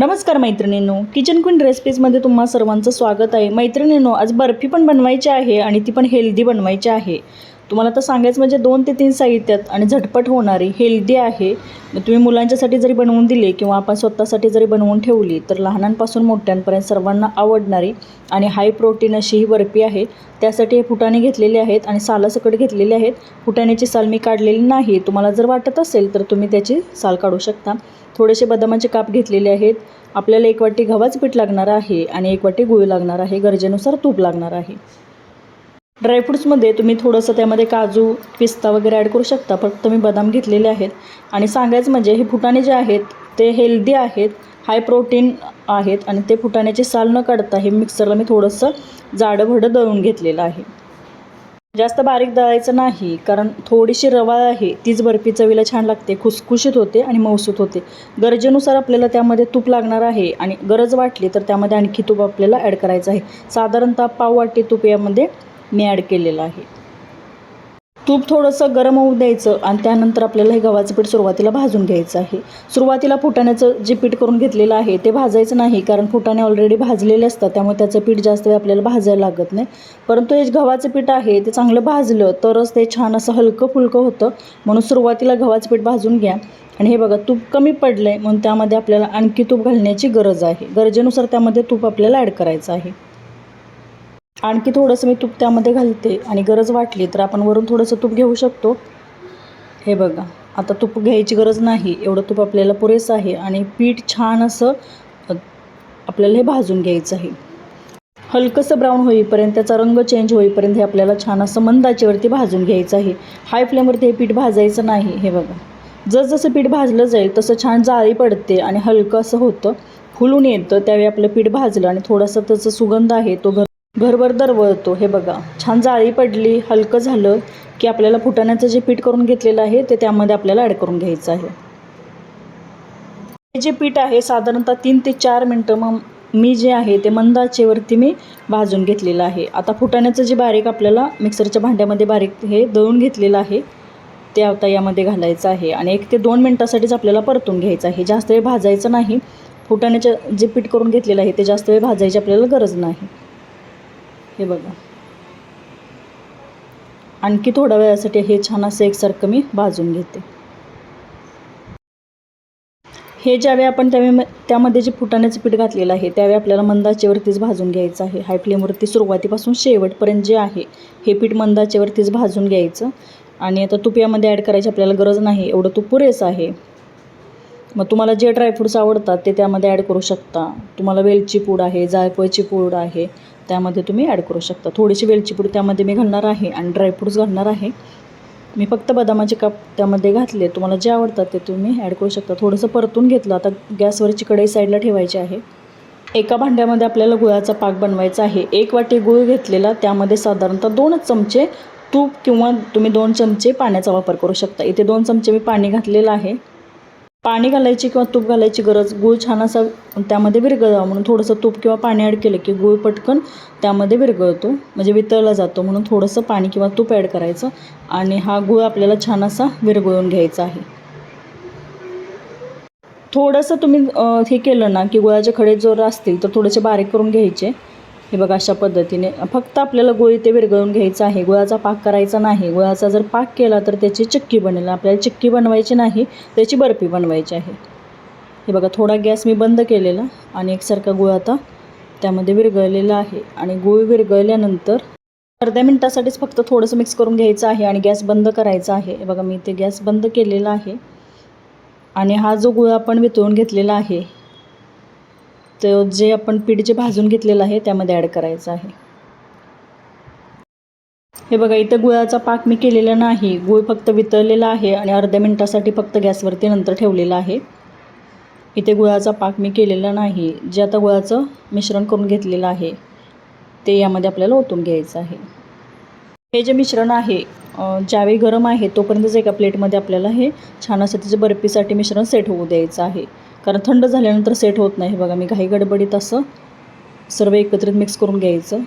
नमस्कार मैत्रिणींनो. Kitchen queen रेसिपीजमध्ये तुम्हा सर्वांचं स्वागत आहे. मैत्रिणींनो आज बर्फी पण बनवायची आहे आणि ती पण हेल्दी बनवायची आहे. तुम्हाला तर सांगायचं म्हणजे दोन ते तीन साहित्यात आणि झटपट होणारी हेल्दी आहे. तुम्ही मुलांच्यासाठी जरी बनवून दिले किंवा आपण स्वतःसाठी जरी बनवून ठेवली तर लहानांपासून मोठ्यांपर्यंत सर्वांना आवडणारी आणि हाय प्रोटीन अशी ही बर्फी आहे. त्यासाठी हे फुटाणे घेतलेले आहेत आणि सालासकट घेतलेले आहेत. फुटाण्याची साल मी काढलेली नाही. तुम्हाला जर वाटत असेल तर तुम्ही त्याची साल काढू शकता. थोडेसे बदामाचे काप घेतलेले आहेत. आपल्याला एक वाटी गव्हाचं पीठ लागणार आहे आणि एक वाटी गुळ लागणार आहे. गरजेनुसार तूप लागणार आहे. ड्रायफ्रूट्समध्ये तुम्ही थोडंसं त्यामध्ये काजू पिस्ता वगैरे ॲड करू शकता फक्त मी बदाम घेतलेले आहेत. आणि सांगायचं म्हणजे हे फुटाणे जे आहेत ते हेल्दी आहेत हाय प्रोटीन आहेत आणि ते फुटाण्याची साल न काढता हे मिक्सरला मी थोडंसं जाडं भडं दळून घेतलेलं आहे. जास्त बारीक दळायचं नाही कारण थोडीशी रवा आहे तीच बर्फी चवीला छान लागते खुसखुशीत होते आणि मौसूत होते. गरजेनुसार आपल्याला त्यामध्ये तूप लागणार आहे आणि गरज वाटली तर त्यामध्ये आणखी तूप आपल्याला ॲड करायचं आहे. साधारणतः पाव वाटी तूप यामध्ये मी ॲड केलेलं आहे. तूप थोडंसं गरम होऊ द्यायचं आणि त्यानंतर आपल्याला हे गव्हाचं पीठ सुरुवातीला भाजून घ्यायचं आहे. सुरुवातीला फुटाण्याचं जे पीठ करून घेतलेलं आहे ते भाजायचं नाही कारण फुटाणे ऑलरेडी भाजलेले असतात त्यामुळे त्याचं पीठ जास्त वेळ आपल्याला भाजायला लागत नाही. परंतु हे गव्हाचं पीठ आहे ते चांगलं भाजलं तरच ते छान असं हलकं फुलकं होतं. म्हणून सुरुवातीला गव्हाचं पीठ भाजून घ्या. आणि हे बघा तूप कमी पडलं आहे म्हणून त्यामध्ये आपल्याला आणखी तूप घालण्याची गरज आहे. गरजेनुसार त्यामध्ये तूप आपल्याला ॲड करायचं आहे. आणखी थोडंसं मी तूप त्यामध्ये घालते आणि गरज वाटली तर आपण वरून थोडंसं तूप घेऊ शकतो. हे बघा आता तूप घ्यायची गरज नाही. एवढं तूप आपल्याला पुरेसं आहे आणि पीठ छान असं आपल्याला हे भाजून घ्यायचं आहे. हलकंसं ब्राऊन होईपर्यंत त्याचा रंग चेंज होईपर्यंत हे आपल्याला छान असं मंदाचेवरती भाजून घ्यायचं आहे. हाय फ्लेमवरती हे पीठ भाजायचं नाही. हे बघा जसजसं पीठ भाजलं जाईल तसं छान जाळी पडते आणि हलकं असं होतं. फुलून येतं त्यावेळी आपलं पीठ भाजलं आणि थोडासा त्याचा सुगंध आहे तो घर भरभर दरवळतो हे बघा छान जाळी पडली हलकं झालं की आपल्याला फुटाण्याचं जे पीठ करून घेतलेलं आहे ते त्यामध्ये आपल्याला ॲड करून घ्यायचं आहे. हे जे पीठ आहे साधारणतः तीन ते चार मिनटं मग मी जे आहे ते मंद आचेवरती मी भाजून घेतलेलं आहे. आता फुटाण्याचं जे बारीक आपल्याला मिक्सरच्या भांड्यामध्ये बारीक हे दळून घेतलेलं आहे ते आता यामध्ये घालायचं आहे आणि एक ते दोन मिनटासाठीच आपल्याला परतून घ्यायचं आहे. जास्त वेळ भाजायचं नाही. फुटाण्याचं जे पीठ करून घेतलेलं आहे ते जास्त वेळ भाजायची आपल्याला गरज नाही. हे बघा. आणखी थोड्या वेळासाठी हे छान असं एकसारखं मी भाजून घेते. हे ज्यावेळी आपण त्यावेळी त्यामध्ये जे फुटाण्याचं पीठ घातलेलं आहे त्यावेळी आपल्याला मंदाचेवरतीच भाजून घ्यायचं आहे. हाय फ्लेमवरती सुरुवातीपासून शेवटपर्यंत जे आहे हे पीठ मंदाचेवरतीच भाजून घ्यायचं. आणि आता तूप यामध्ये ॲड करायची आपल्याला गरज नाही एवढं तूप पुरेसं आहे. मग तुम्हाला जे ड्रायफ्रूट्स आवडतात ते त्यामध्ये ॲड करू शकता. तुम्हाला वेलची पूड आहे जायफळची पूड आहे त्यामध्ये तुम्ही ॲड करू शकता. थोडीशी वेलची पूड त्यामध्ये मी घालणार आहे आणि ड्रायफ्रूट्स घालणार आहे. मी फक्त बदामाचे काप त्यामध्ये घातले. तुम्हाला जे आवडतात ते तुम्ही ॲड करू शकता. थोडंसं परतून घेतलं. आता गॅसवरची कढई साईडला ठेवायची आहे. एका भांड्यामध्ये आपल्याला गुळाचा पाक बनवायचा आहे. एक वाटी गुळ घेतलेला. त्यामध्ये साधारणतः दोनच चमचे तूप किंवा तुम्ही दोन चमचे पाण्याचा वापर करू शकता. इथे दोन चमचे मी पाणी घातलेलं आहे. पाणी घालायची किंवा तूप घालायची गरज गूळ छान असा त्यामध्ये विरघळावा म्हणून थोडंसं तूप किंवा पाणी ॲड केलं की गूळ पटकन त्यामध्ये विरघळतो. म्हणजे वितळला जातो म्हणून थोडंसं पाणी किंवा तूप ॲड करायचं आणि हा गूळ आपल्याला छान असा विरघळून घ्यायचा आहे. थोडंसं तुम्ही हे केलं ना की गुळाचे खडे जर असतील तर थोडेसे बारीक करून घ्यायचे. हे बघा अशा पद्धतीने. फक्त आपल्याला गोळी ते विरघळून घ्यायचं आहे. गुळाचा पाक करायचा नाही. गुळाचा जर पाक केला तर त्याची चिक्की बनेल. आपल्याला चिक्की बनवायची नाही त्याची बर्फी बनवायची आहे. हे बघा थोडा गॅस मी बंद केलेला आणि एकसारखा गुळ आता त्यामध्ये विरघळलेला आहे. आणि गुळ विरघळल्यानंतर अर्ध्या मिनटासाठीच फक्त थोडंसं मिक्स करून घ्यायचं आहे आणि गॅस बंद करायचा आहे. बघा मी ते गॅस बंद केलेला आहे. आणि हा जो गुळ आपण वितळून घेतलेला आहे तर जे आपण पीठ जे भाजून घेतलेलं आहे त्यामध्ये ॲड करायचं आहे. हे बघा इथं गुळाचा पाक मी केलेला नाही. गुळ फक्त वितळलेला आहे आणि अर्ध्या मिनटासाठी फक्त गॅसवरती नंतर ठेवलेला आहे. इथे गुळाचा पाक मी केलेला नाही. जे आता गुळाचं मिश्रण करून घेतलेलं आहे ते यामध्ये आपल्याला ओतून घ्यायचं आहे. हे जे मिश्रण आहे ज्यावेळी गरम आहे तोपर्यंतच एका प्लेटमध्ये आपल्याला हे छान असं तिचं बर्फीसाठी मिश्रण सेट होऊ द्यायचं आहे. कारण थंड झाल्यानंतर सेट होत नाही बघा. मी घाई गडबडीत असं सर्व एकत्रित मिक्स करून घ्यायचं.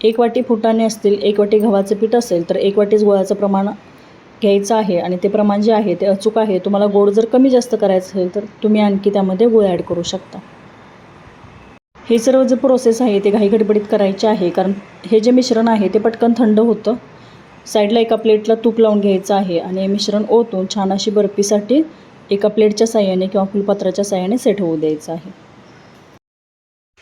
एक वाटी फुटाणे असतील एक वाटी गव्हाचं पीठ असेल तर एक वाटीच गुळाचं प्रमाण घ्यायचं आहे आणि ते प्रमाण जे आहे ते अचूक आहे. तुम्हाला गोड जर कमी जास्त करायचं असेल तर तुम्ही आणखी त्यामध्ये गुळ ॲड करू शकता. हे सर्व जे प्रोसेस आहे ते घाई गडबडीत करायचे आहे कारण हे जे मिश्रण आहे ते पटकन थंड होतं. साईडला एका प्लेटला तूप लावून घ्यायचं आहे आणि हे मिश्रण ओतून छान अशी बर्फीसाठी एका प्लेटच्या साह्याने किंवा फुलपात्राच्या साह्याने सेट होऊ द्यायचं आहे.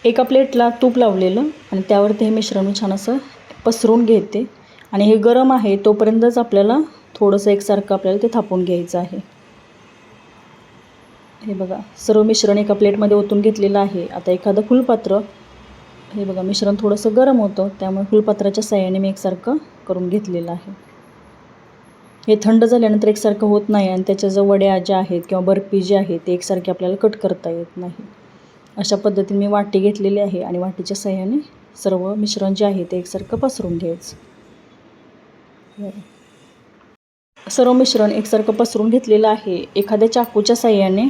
एका प्लेटला तूप लावलेलं आणि त्यावरती हे मिश्रण मी छान असं पसरून घेते. आणि हे गरम आहे तोपर्यंतच आपल्याला थोडंसं एकसारखं आपल्याला ते थापून घ्यायचं आहे. हे बघा सर्व मिश्रण एका प्लेटमध्ये ओतून घेतलेलं आहे. आता एखादं फुलपात्र हे बघा मिश्रण थोडंसं गरम होतं त्यामुळे फुलपात्राच्या साह्याने मी एकसारखं करून घेतलेलं आहे. हे थंड झाल्यानंतर एकसारखं होत नाही आणि त्याच्या ज्या वड्या ज्या आहेत किंवा बर्फी जी आहे ते एकसारखे आपल्याला कट करता येत नाही. अशा पद्धतीने मी वाटी घेतलेली आहे आणि वाटीच्या साह्याने सर्व मिश्रण जे आहे ते एकसारखं पसरून घ्यायचं. सर्व मिश्रण एकसारखं पसरून घेतलेलं आहे. एखाद्या चाकूच्या साह्याने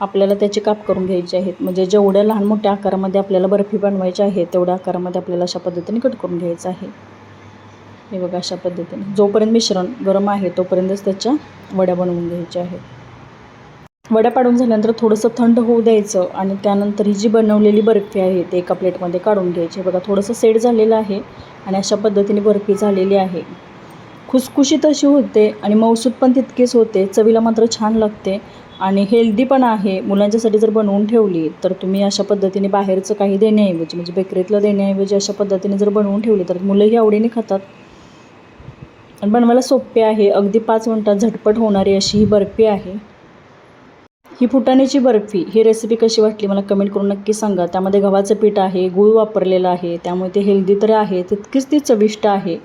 आपल्याला त्याचे काप करून घ्यायचे आहेत. म्हणजे जेवढ्या लहान मोठ्या आकारामध्ये आपल्याला बर्फी बनवायची आहे तेवढ्या आकारामध्ये आपल्याला अशा पद्धतीने कट करून घ्यायचं आहे. हे बघा अशा पद्धतीने. जोपर्यंत मिश्रण गरम आहे तोपर्यंतच त्याच्या वड्या बनवून घ्यायच्या आहेत. वड्या पाडून झाल्यानंतर थोडंसं थंड होऊ द्यायचं आणि त्यानंतर ही जी बनवलेली बर्फी आहे ते एका प्लेटमध्ये काढून घ्यायची. बघा थोडंसं सेट झालेलं आहे आणि अशा पद्धतीने बर्फी झालेली आहे. खुसखुशीत अशी होते आणि मौसूद पण तितकीच होते. चवीला मात्र छान लागते. आणि हेल्दी पण आहे. मुलांच्यासाठी जर बनवून ठेवली तर तुम्ही अशा पद्धतीने बाहेरचं काही देण्याऐवजी म्हणजे बेकरीतलं देण्याऐवजी अशा पद्धतीने जर बनवून ठेवली तर मुलंही आवडीने खातात. आणि बनवायला सोपे आहे. अगदी पाच मिनटात झटपट होणारी अशी ही बर्फी आहे. ही फुटाण्याची बर्फी ही रेसिपी कशी वाटली मला कमेंट करून नक्की सांगा. त्यामध्ये गव्हाचं पीठ आहे गूळ वापरलेलं आहे त्यामुळे ते हेल्दी तर आहे तितकीच ती चविष्ट आहे.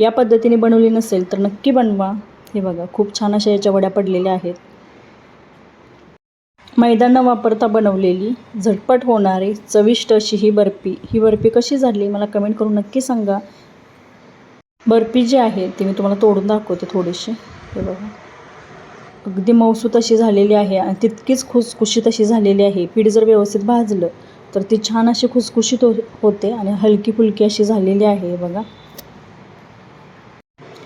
या पद्धतीने बनवली नसेल तर नक्की बनवा. हे बघा खूप छान अशा याच्या वड्या पडलेल्या आहेत. मैदा न वापरता बनवलेली झटपट होणारी चविष्ट अशी ही बर्फी. ही बर्फी कशी झाली मला कमेंट करून नक्की सांगा. बर्फी जी आहे ती मी तुम्हाला तोडून दाखवते थोडीशी. हे बघा. अगदी मऊसूत अशी झालेली आहे आणि तितकीच खुसखुशीत अशी झालेली आहे. पीठ जर व्यवस्थित भाजलं तर ती छान अशी खुसखुशीत हो होते आणि हलकी फुलकी अशी झालेली आहे बघा.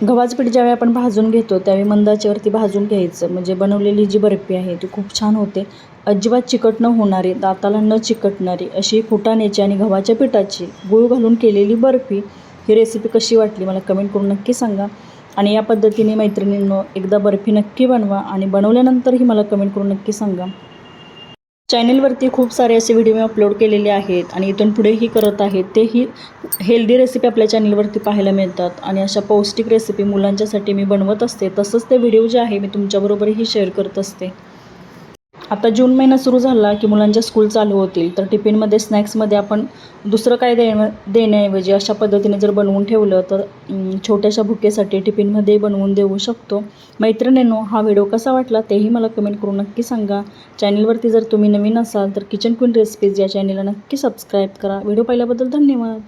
गव्हाचं पीठ ज्यावेळी आपण भाजून घेतो त्यावेळी मंदाच्यावरती भाजून घ्यायचं. म्हणजे बनवलेली जी बर्फी आहे ती खूप छान होते. अजिबात चिकट न होणारी दाताला न चिकटणारी अशी फुटाण्याची आणि गव्हाच्या पिठाची गूळ घालून केलेली बर्फी ही रेसिपी कशी वाटली मला कमेंट करून नक्की सांगा. आणि या पद्धतीने मैत्रिणींनो एकदा बर्फी नक्की बनवा आणि बनवल्यानंतरही मला कमेंट करून नक्की सांगा. चॅनेलवरती खूप सारे असे व्हिडिओ मी अपलोड केलेले आहेत आणि इथून पुढेही करत आहेत. तेही हेल्दी रेसिपी आपल्या चॅनलवरती पाहायला मिळतात आणि अशा पौष्टिक रेसिपी मुलांच्यासाठी मी बनवत असते. तसंच ते व्हिडिओ जे आहे मी तुमच्याबरोबरही शेअर करत असते. आता जून महिना सुरू झाला की मुलांच्या स्कूल चालू होतील तर टिफिनमध्ये स्नॅक्समध्ये आपण दुसरं काय दे देण्याऐवजी अशा पद्धतीने जर बनवून ठेवलं तर छोट्याशा भुकेसाठी टिफिनमध्ये बनवून देऊ शकतो. मैत्रिणींनो हा व्हिडिओ कसा वाटला तेही मला कमेंट करून नक्की सांगा. चॅनलवरती जर तुम्ही नवीन असाल तर किचन क्वीन रेसिपीज या चॅनलला नक्की सबस्क्राईब करा. व्हिडिओ पाहिल्याबद्दल धन्यवाद.